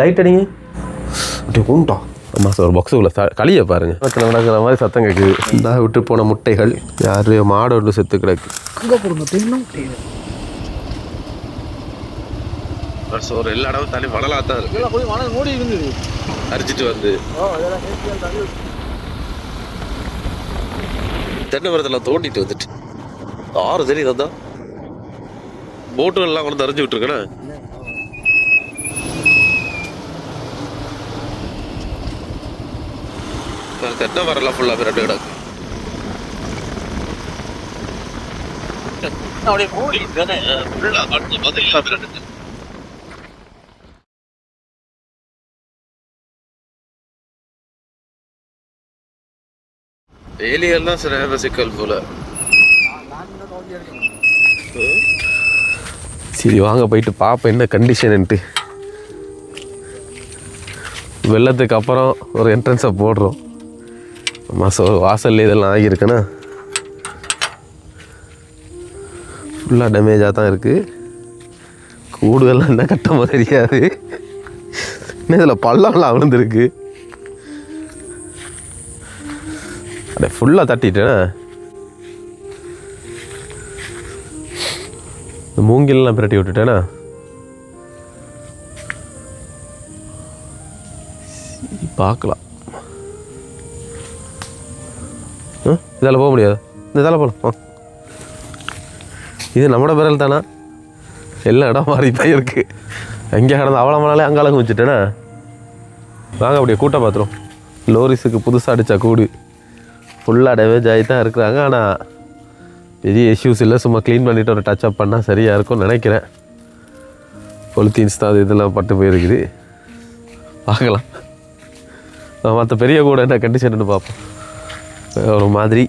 Light அடிங்க. அப்படியே உண்டா ஆமாம் சார் ஒரு பாக்ஸுக்குள்ள ச களியை பாருங்க. பக்கத்தில் நடக்கிற மாதிரி சத்தம் கேட்குது இந்த விட்டு போன முட்டைகள். யாரு மாடு ஒன்று செத்து கிடக்கு. அங்கே போடுங்க தென்னும் ஒரு எல்லா இடமும் தண்ணி மணலாக தான் இருக்கு. மூடி இருந்தது அரிச்சிட்டு வந்து. தென்னை மரத்தில் தோண்டிட்டு வந்துட்டு. ஆறு தெரியுது அதான் போட்டு எல்லாம் கொண்டு அரைஞ்சு ஃபுல்லாக ரெண்டு கிடக்கு. அப்படியே மூடி தானே வேலியெல்லாம் சில சிக்கல் போல. சரி வாங்க போயிட்டு பார்ப்போம் என்ன கண்டிஷன்ட்டு வெள்ளத்துக்கு அப்புறம் ஒரு என்ட்ரன்ஸை போடுறோம். மாதம் வாசல்ல இதெல்லாம் ஆகியிருக்குண்ணா ஃபுல்லாக டேமேஜாக தான் இருக்குது கூடுதெல்லாம் என்ன கட்டமோ தெரியாது இன்னும் இதில் பள்ளம்லாம் விழுந்துருக்கு. அடே ஃபுல்லாக தட்டிட்டேன்? இந்த மூங்கில்லாம் பிரட்டி விட்டுட்டேண்ணா பார்க்கலாம் இதால் போக முடியாது. இந்த இதால போகலாம் ஆ. இது நம்மட விரல் தானா? எல்லா இடம் மாறி தான் இருக்குது எங்கே கிடந்து அவ்வளோ மணாலே அங்காளங்க வச்சுட்டேனா? வாங்க அப்படியே கூட்டம் பார்த்துரும் லோரிஸுக்கு புதுசாக அடித்தா கூடு. ஃபுல்லாக டேமேஜ் ஆகி தான் இருக்கிறாங்க. ஆனால் பெரிய இஷ்யூஸ் இல்லை. சும்மா க்ளீன் பண்ணிவிட்டு ஒரு டச் அப் பண்ணால் சரியாக இருக்கும்னு நினைக்கிறேன். பொலித்தீன்ஸ் தான் அது இதெல்லாம் பட்டு போயிருக்குது. பார்க்கலாம். மற்ற பெரிய கூட என்ன கண்டிஷன்னு பார்ப்போம். ஒரு மாதிரி.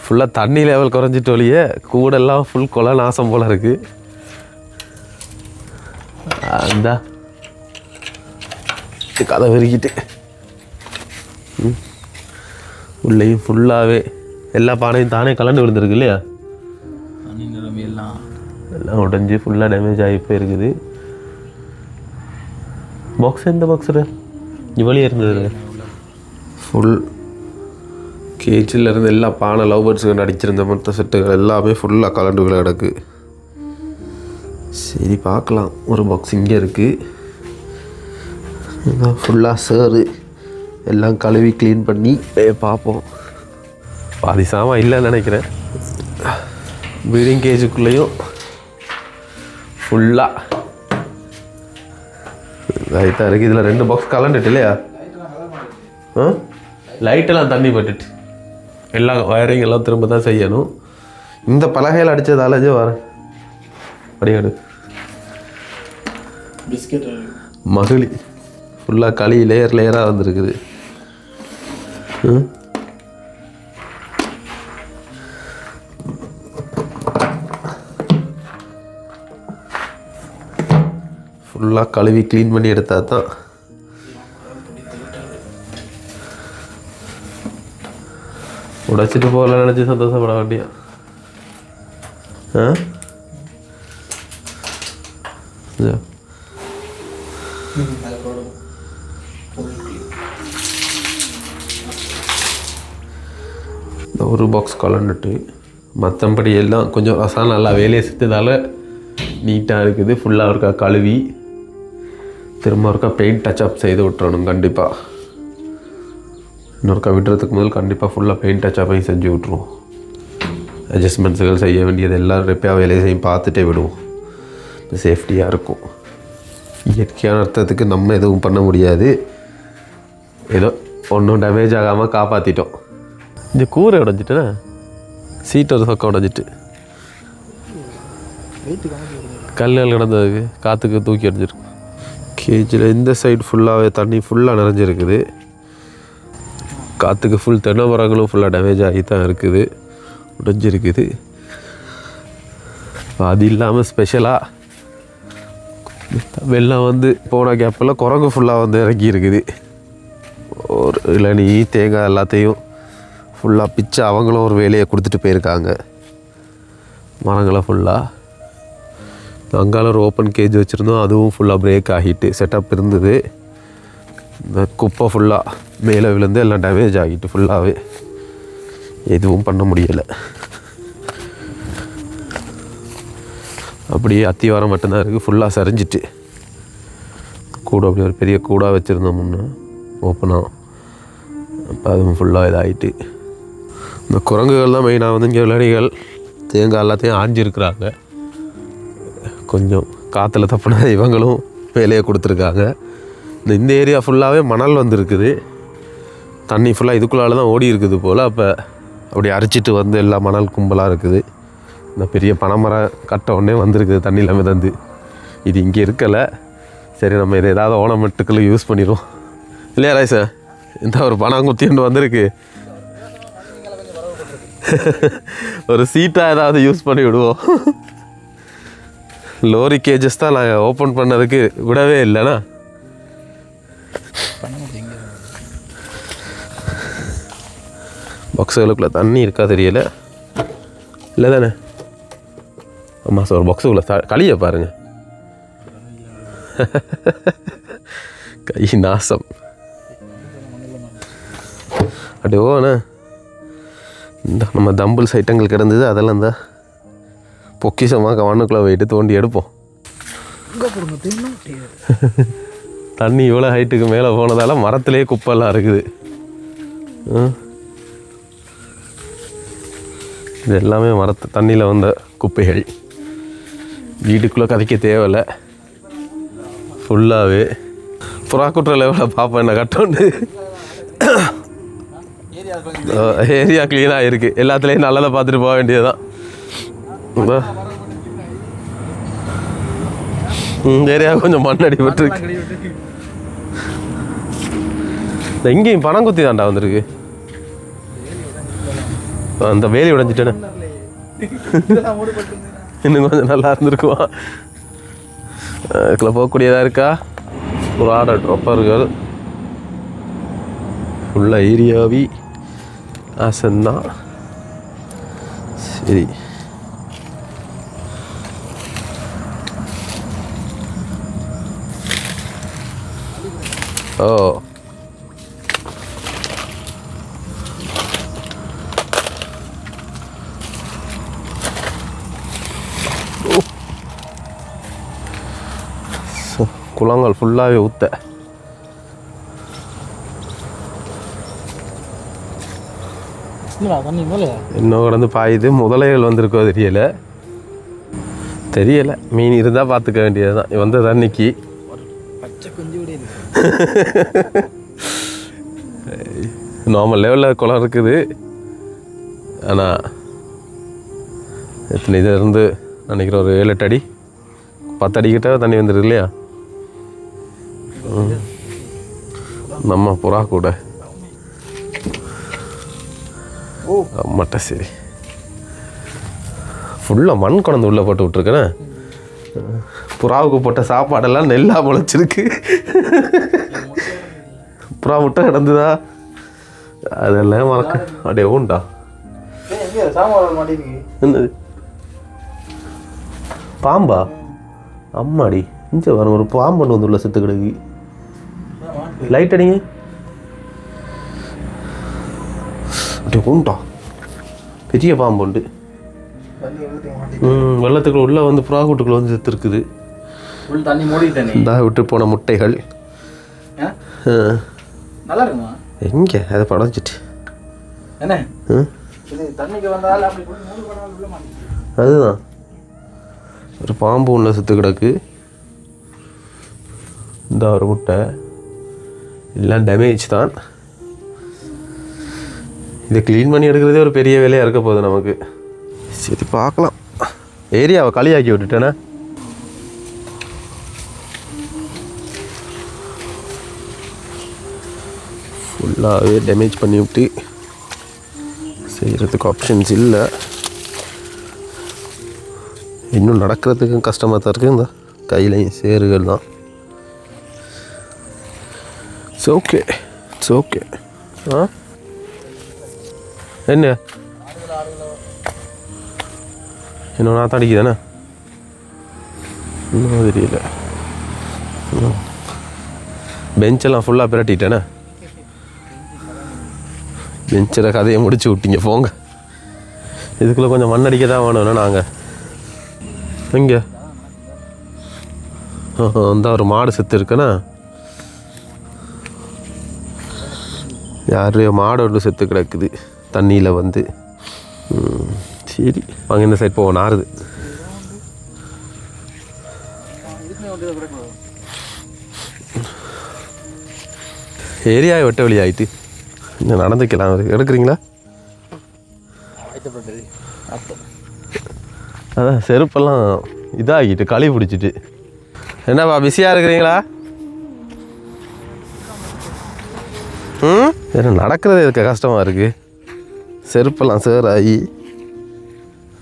ஃபுல்லாக தண்ணி லெவல் குறைஞ்சிட்டு ஒழிய கூடெல்லாம் ஃபுல் கொலை நாசம் போல் இருக்குது அந்த. கதை விரிக்கிட்டு ம். உள்ளேயும் ஃபுல்லாகவே எல்லா பானையும் தானே கலந்து விழுந்திருக்கு இல்லையா? எல்லாம். எல்லாம் உடஞ்சி ஃபுல்லாக டேமேஜ் ஆகி போயிருக்குது. பாக்ஸ் எந்த பாக்ஸரு இவ்வளோ இருந்தது ஃபுல் கேஜில் இருந்து எல்லா பானை லவ் பேர்ட்ஸுக்கு அடிச்சிருந்த மொத்த செட்டுகள் எல்லாமே ஃபுல்லாக கலண்டுகளை கிடக்கு சரி பார்க்கலாம். ஒரு பாக்ஸ் இங்கே இருக்குது ஃபுல்லாக சேரு எல்லாம் கழுவி க்ளீன் பண்ணி பார்ப்போம். பாதி சாமான் இல்லைன்னு நினைக்கிறேன். ப்ரீடிங் கேஜுக்குள்ளேயும் ஃபுல்லாக லைட்டாக இருக்குது இதில் ரெண்டு பாக்ஸ் கலண்டுட்டு இல்லையா? ஆ? லைட்டெல்லாம் தண்ணி பட்டுட்டு. எல்லா வயரிங் எல்லாம் திரும்ப தான் செய்யணும். இந்த பலகையில் அடித்ததால வரேன் படியாடு பிஸ்கெட் மகிழி. ஃபுல்லாக களி லேயர் லேயராக வந்திருக்குது. ஃபுல்லாக கழுவி க்ளீன் பண்ணி எடுத்தா தான் உடைச்சிட்டு போகலாம் நினச்சி சந்தோஷப்பட வேண்டியா ஆ இந்த ஒரு பாக்ஸ் கலந்துட்டு மற்றபடி எல்லாம் கொஞ்சம் ரசம் நல்லா வேலையை செஞ்சதால் நீட்டாக இருக்குது ஃபுல்லாக இருக்கா கழுவி திரும்ப ஒருக்கா பெயிண்ட் டச்சப் செய்து விட்டுறணும் கண்டிப்பாக இன்னொருக்கா விடுறதுக்கு முதல் கண்டிப்பாக ஃபுல்லாக பெயிண்ட் டச்சப்பையும் செஞ்சு விட்ருவோம் அட்ஜஸ்ட்மெண்ட்ஸுகள் செய்ய வேண்டியது எல்லாம் ரெப்பியாக வேலையை செய்யும் பார்த்துட்டே விடுவோம். சேஃப்டியாக இருக்கும். இயற்கையான அர்த்தத்துக்கு நம்ம எதுவும் பண்ண முடியாது. ஏதோ ஒன்றும் டேமேஜ் ஆகாமல் காப்பாற்றிட்டோம் இந்த கூரை உடஞ்சிட்டேனா? சீட் ஒரு பக்கம் உடஞ்சிட்டு. கல்லுகள் கிடந்ததுக்கு காற்றுக்கு தூக்கி அடிச்சிருக்கு கேஜில் இந்த சைடு ஃபுல்லாகவே தண்ணி ஃபுல்லாக நிறைஞ்சிருக்குது. காற்றுக்கு ஃபுல் தென்னை மரங்களும் ஃபுல்லாக டேமேஜ் ஆகி தான் இருக்குது. உடைஞ்சிருக்குது. அது இல்லாமல் ஸ்பெஷலாக வெள்ளம் வந்து போன கேப்பில் குரங்கு ஃபுல்லாக வந்து இறங்கி இருக்குது ஒரு இளநீ தேங்காய் எல்லாத்தையும் ஃபுல்லாக பிச்சு அவங்களும் ஒரு வேலையை கொடுத்துட்டு போயிருக்காங்க. மரங்களை ஃபுல்லாக அங்கால ஒரு ஓப்பன் கேஜ் வச்சுருந்தோம் அதுவும் ஃபுல்லாக பிரேக் ஆகிட்டு செட்டப் இருந்தது. இந்த குப்பை ஃபுல்லாக மேலே விழுந்து எல்லாம் டேமேஜ் ஆகிட்டு ஃபுல்லாகவே எதுவும் பண்ண முடியலை. அப்படியே அத்திவாரம் மட்டும்தான் இருக்குது ஃபுல்லாக சரிஞ்சிட்டு. கூட அப்படி ஒரு பெரிய கூடாக வச்சுருந்தோம் முன்னே. ஓப்பனாக அப்போ அதுவும் ஃபுல்லாக இதாகிட்டு இந்த குரங்குகள் தான் மெயினாக வந்து இங்கே விளையாடிகள். தேங்காய் எல்லாத்தையும் ஆஞ்சிருக்கிறாங்க. கொஞ்சம் காற்றுல தப்புனா இவங்களும் வேலையை கொடுத்துருக்காங்க. இந்த இந்த ஏரியா ஃபுல்லாகவே மணல் வந்திருக்குது. தண்ணி ஃபுல்லாக இதுக்குள்ளால தான் ஓடி இருக்குது போல். அப்போ அப்படி அரிச்சிட்டு வந்து எல்லா மணல் கும்பலாக இருக்குது. இந்த பெரிய பனைமரம் கட்ட உடனே வந்திருக்குது தண்ணியில் மிதந்து. இது இங்கே இருக்கலை. சரி நம்ம இதை ஏதாவது ஓனமெண்ட்டுக்குள்ளே யூஸ் பண்ணிடுவோம். இல்லையா ராய் சார் இந்த ஒரு பனாங்குத்தின்னு வந்திருக்கு. ஒரு சீட்டாக ஏதாவது யூஸ் பண்ணி விடுவோம். லோரி கேஜஸ் தான் நாங்கள் ஓப்பன் பண்ணதுக்கு விடவே இல்லைண்ணா. பண்ண முடியுங்க. பாக்ஸுகளுக்குள்ளே தண்ணி இருக்கா தெரியல. இல்லை தானே ஆமாம் சார் ஒரு பாக்ஸுக்குள்ளே த களியை பாருங்க. கை நாசம். அப்படியே ஓண்ணே இந்த நம்ம தம்பிள்ஸ் ஐட்டங்கள் கிடந்தது அதெல்லாம் இந்த. பொக்கிஷமாக மண்ணுக்குள்ளே போயிட்டு தோண்டி எடுப்போம். தண்ணி இவ்வளோ ஹைட்டுக்கு மேலே போனதால மரத்துலேயே குப்பெல்லாம் இருக்குது. இது எல்லாமே மரத்து தண்ணியில் வந்த குப்பைகள். வீட்டுக்குள்ளே கதைக்க தேவையில்லை. ஃபுல்லாகவே புறாக்குற்ற லெவலில் பார்ப்பேன் என்ன கட்டோண்டு. ஏரியா க்ளீனாக இருக்குது எல்லாத்துலேயும் நல்லதை பார்த்துட்டு போக வேண்டியதுதான். இந்த ஏரியா கொஞ்சம் மண் அடிபட்டுருக்கு இந்த இங்கேயும் பணங்குத்தி தாண்டா வந்திருக்கு. அந்த வேலி உடைஞ்சிட்டேன்னு இன்னும் கொஞ்சம் நல்லா இருந்திருக்குமா? அதுக்குள்ள போகக்கூடியதாக இருக்கா? ஒரு ஆர்டர் ட்ரொப்பர்கள் ஃபுல்லாக ஏரியாவி. ஆசந்தான் சரி. ஓ. குளங்கள் ஃபுல்லாகவே மேலே இன்னும் கடந்து பாயுது. முதலைகள் வந்திருக்கோ தெரியல. தெரியல. மீன் இருந்தால் பார்த்துக்க வேண்டியது தான் வந்த தண்ணிக்கு. பச்சை கொஞ்சம் கூட இருக்கு நார்மல் லெவலில் குளம் இருக்குது. ஆனால் எத்தனை இது இருந்து நினைக்கிறேன் ஒரு ஏழு எட்டு அடி. பத்து அடி கிட்ட தண்ணி வந்துருக்கு இல்லையா? நம்ம புறா கூட. ஓ. மட்ட சரி. ஃபுல்லாக மண் குழந்து உள்ளே போட்டு விட்ருக்கேனே புறாவுக்கு போட்ட சாப்பாடெல்லாம் நெல்லாக முளைச்சிருக்கு. புறா முட்டை கிடந்துதா? அதெல்லாம் மறக்க. அப்படியே உண்டா என்னது? பாம்பா? அம்மாடி இங்கே வரும் ஒரு பாம்பு வந்து உள்ள செத்து கிடக்கு லைட் அடிங்க. அப்படியே உண்டா பெரிய பாம்பு உண்டு. ம் வெள்ளத்துக்குள்ள உள்ளே வந்து புறா கூட்டுக்குள்ள வந்து செத்து இருக்குது ஃபுல் தண்ணி மூடிட்டேனே இந்த விட்டு போன முட்டைகள். நல்லா இருக்குமா எங்கே? அதை படைச்சிட்டு என்ன? அப்படி அதுதான். ஒரு பாம்பு உள்ள செத்து கிடக்கு. இந்த ஒரு முட்டை. எல்லாம் டேமேஜ் தான். இதை க்ளீன் பண்ணி எடுக்கிறதே ஒரு பெரிய வேலையாக இருக்க போகுது நமக்கு. சரி பார்க்கலாம். ஏரியாவை களியாக்கி விட்டுட்டேனே? ஃபுல்லாகவே டேமேஜ் பண்ணி விட்டு செய்கிறதுக்கு ஆப்ஷன்ஸ் இல்லை. இன்னும் நடக்கிறதுக்கும் கஷ்டமாக தான் இருக்குது இந்த கையிலையும் சேறுகள் தான். இட்ஸ் ஓகே இட்ஸ் ஓகே ஆ என்ன? இன்னும் நான் அடிக்குதானே? இன்னும் தெரியல. பெஞ்செல்லாம் ஃபுல்லாக பிரட்டிட்டேனே? பெஞ்சில் கதையை முடிச்சு விட்டீங்க போங்க. இதுக்குள்ளே கொஞ்சம் மண்ணடிக்க தான் வேணும்ண்ணா நாங்கள் எங்கே? அந்த ஒரு மாடு செத்து இருக்குண்ணா. யாரையோ மாடு ஒன்று செத்து கிடக்குது. தண்ணியில் வந்து. சரி. வாங்க இந்த சைட் போவோம் நாருது. ஏரியா வெட்ட வழி ஆயிட்டு. இன்னும் நடந்துக்கலாம் எடுக்கிறீங்களா? அதான் செருப்பெல்லாம் இதாகிட்டு களி பிடிச்சிட்டு. என்னப்பா பிஸியாக இருக்கிறீங்களா? ம் வேறு நடக்கிறதே இருக்க கஷ்டமாக இருக்குது செருப்பெல்லாம் சேராகி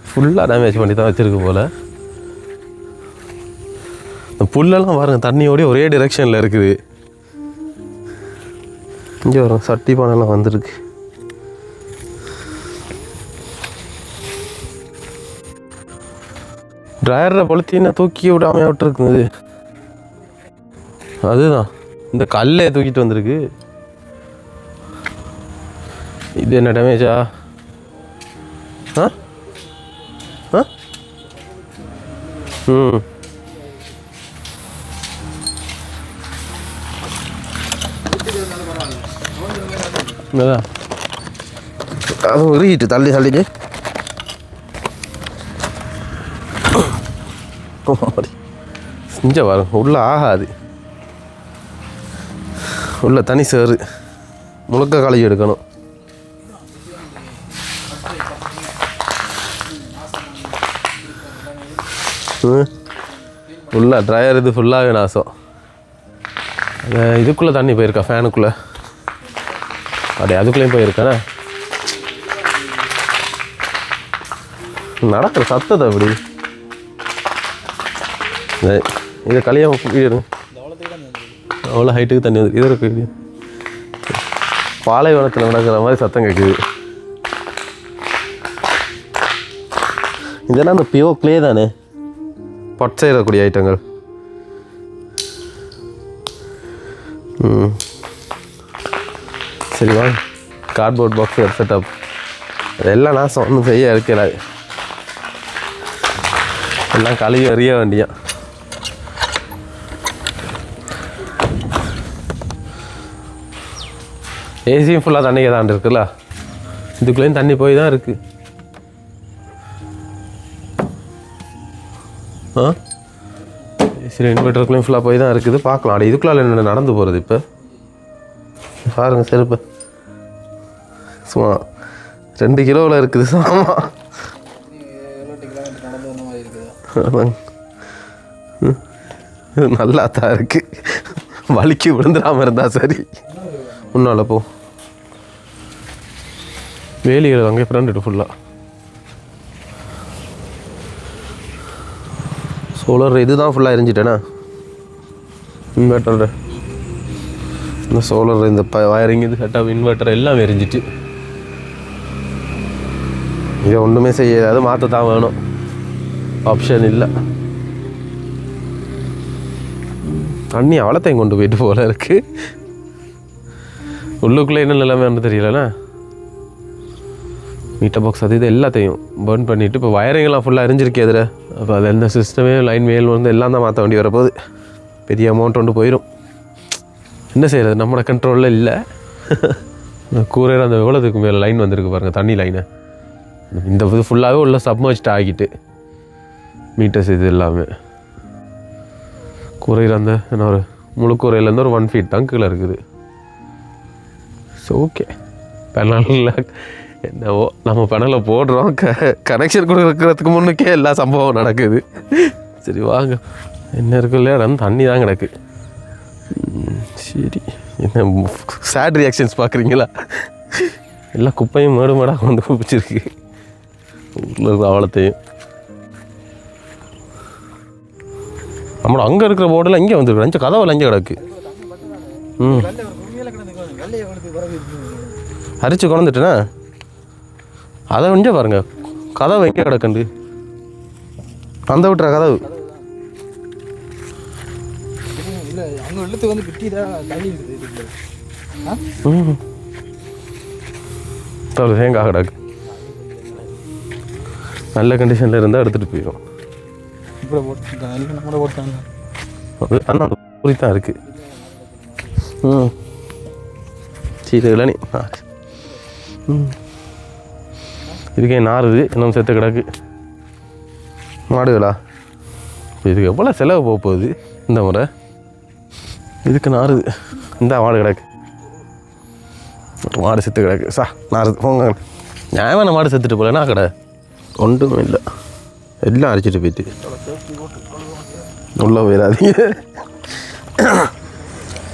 ஃபுல்லாக டேமேஜ் பண்ணி தான் வச்சுருக்கு போல். இந்த புல்லெல்லாம் பாருங்கள் தண்ணியோடய ஒரே டிரெக்ஷனில் இருக்குது. இங்கே வரும் சட்டி பானைலாம் வந்திருக்கு. ட்ரையரில் பொழுத்தின தூக்கி விடாம விட்டுருக்குது. அதுதான். இந்த கல்லை தூக்கிட்டு வந்திருக்கு. இது என்ன டேமேஜா ஆ? ஆ? ம். அதான் அதுவும் உருகிட்டு தள்ளி அப்படி. செஞ்ச வரும் உள்ள ஆகாது. உள்ள தனி சேரு முழுக்க கழுவி எடுக்கணும். ம். ட்ரையர் இது ஃபுல்லாகவே நாசம் இதுக்குள்ளே தண்ணி போயிருக்கா ஃபேனுக்குள்ளே அப்படியே அதுக்குள்ளேயும் போயிருக்கானே? நடக்கிற சத்தத்தை அப்படி. இதை களியாக வீடு அவ்வளோ ஹைட்டுக்கு தண்ணி வந்து இது இருக்குது பாலைவனத்தில் நடக்கிற மாதிரி சத்தம் கேட்குது இதெல்லாம் அந்த பியோ க்ளே தானே? பொட் செய்யக்கூடிய ஐட்டங்கள். ம். சரிவா கார்ட்போர்ட் பாக்ஸ் செட்டப் அதெல்லாம் நாசம் ஒன்றும் செய்ய இருக்கல எல்லாம் கழுவி அறிய வேண்டியான் ஏசியும் ஃபுல்லாக தண்ணிக்கு தான் இருக்குல்ல? இதுக்குள்ளேயும் தண்ணி போய் தான் இருக்குது ஆ? சரி இன்வெர்ட்டருக்குள்ளேயும் ஃபுல்லாக போய் தான் இருக்குது. பார்க்கலாம். அட இதுக்குள்ளால என்ன நடந்து போகிறது இப்போ? பாருங்க செருப்பு. சும்மா ரெண்டு கிலோவில் இருக்குது சாமா ம். நல்லா தான் இருக்கு. வலிக்கு விழுந்துடாமல் இருந்தால் சரி. முன்னால் போ. வேலிகள் அங்கே ஃப்ரெண்டு ஃபுல்லாக சோலார் இதுதான் ஃபுல்லாக எரிஞ்சிட்டேனா? இன்வெர்ட்டர் இந்த சோலார் இந்த ப வயரிங் இது செட்டப் இன்வெர்ட்டர் எல்லாம் எரிஞ்சிட்டு இதை ஒன்றுமே செய்யாது மாற்ற தான் வேணும். ஆப்ஷன் இல்லை. தண்ணி அவளத்தையும் கொண்டு போயிட்டு போல இருக்குது உள்ளுக்குள்ளே என்ன நிலைமைன்னு தெரியலண்ணா? மீட்டர் பாக்ஸ் அது இது எல்லாத்தையும் பர்ன் பண்ணிவிட்டு இப்போ வயரிங்கெல்லாம் ஃபுல்லாக எரிஞ்சிருக்கே அதில் அப்போ அது எந்த சிஸ்டமே லைன் மேல் வந்து எல்லாம் தான் மாற்ற வேண்டி வரப்போகுது. பெரிய அமௌண்ட் ஒன்று போயிடும் என்ன செய்கிறது நம்மளோட கண்ட்ரோலில் இல்லை. கூரையில் அந்த எவ்வளோதுக்கு மேலே லைன் வந்திருக்கு பாருங்கள் தண்ணி லைனை இந்த இது ஃபுல்லாகவே உள்ள சப்மர்ஜ்ட் ஆகிட்டு மீட்டர்ஸ் இது எல்லாமே. கூரையில் அந்த என்ன ஒரு முழு கூரையிலேருந்து ஒரு ஒன் ஃபீட் தான் கீழே இருக்குது. ஸோ ஓகே பெனலில் என்னவோ நம்ம பெனலை போடுறோம். க கனெக்ஷன் கொடுக்கறதுக்கு முன்னுக்கே எல்லா சம்பவம் நடக்குது. சரி வாங்க. என்ன இருக்கு இல்லையா? நடந்து தண்ணி தான் கிடக்கு. ம், சரி. என்ன சேட் ரியாக்ஷன்ஸ் பார்க்குறீங்களா? எல்லாம் குப்பையும் மேடு மேடாக கொண்டு குப்பிச்சிருக்கு ஊரில் இருக்கிற அவலத்தையும் நம்மளோட அங்கே இருக்கிற போர்டில் இங்கே வந்துருக்கு. அஞ்சு கதவில் அங்கே கிடக்கு. ம். அரிச்சு கொண்டுட்டேனா அதை வந்து பாருங்க. கதவு எங்கே கிடக்குண்டு அந்த விட்டுற கதவு. ஒரு தேங்காய் கிடக்கு நல்ல கண்டிஷனில் இருந்தால் எடுத்துகிட்டு போயிடும் அது ஊறி தான் இருக்குது ம் சரி இளநி நார் ம் இதுக்கே நாறுது இன்னும் செத்து கிடக்கு. மாடுகளா? இதுக்கு எவ்வளோ செலவு போக போகுது? இந்த முறை. இதுக்கு நாறுது. இந்த மாடு கிடக்கு. மாடு செத்து கிடக்கு. சா நாறுது போங்க. நியாயமான மாடு செத்துட்டு போலனா கடை? ஒன்றும் இல்லை. எல்லாம் அரைச்சிட்டு போயிட்டு. உள்ள போயிடாதீங்க.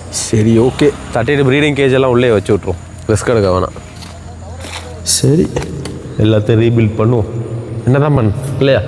சரி ஓகே தட்டிட்டு ப்ரீடிங் கேஜ் எல்லாம் உள்ளே வச்சு விட்ருவோம் ரிஸ்க் எடுக்க வேணாம். சரி. எல்லாத்தையும் ரீபில்ட் பண்ணுவோம். என்ன தான் பண்ண இல்லையா?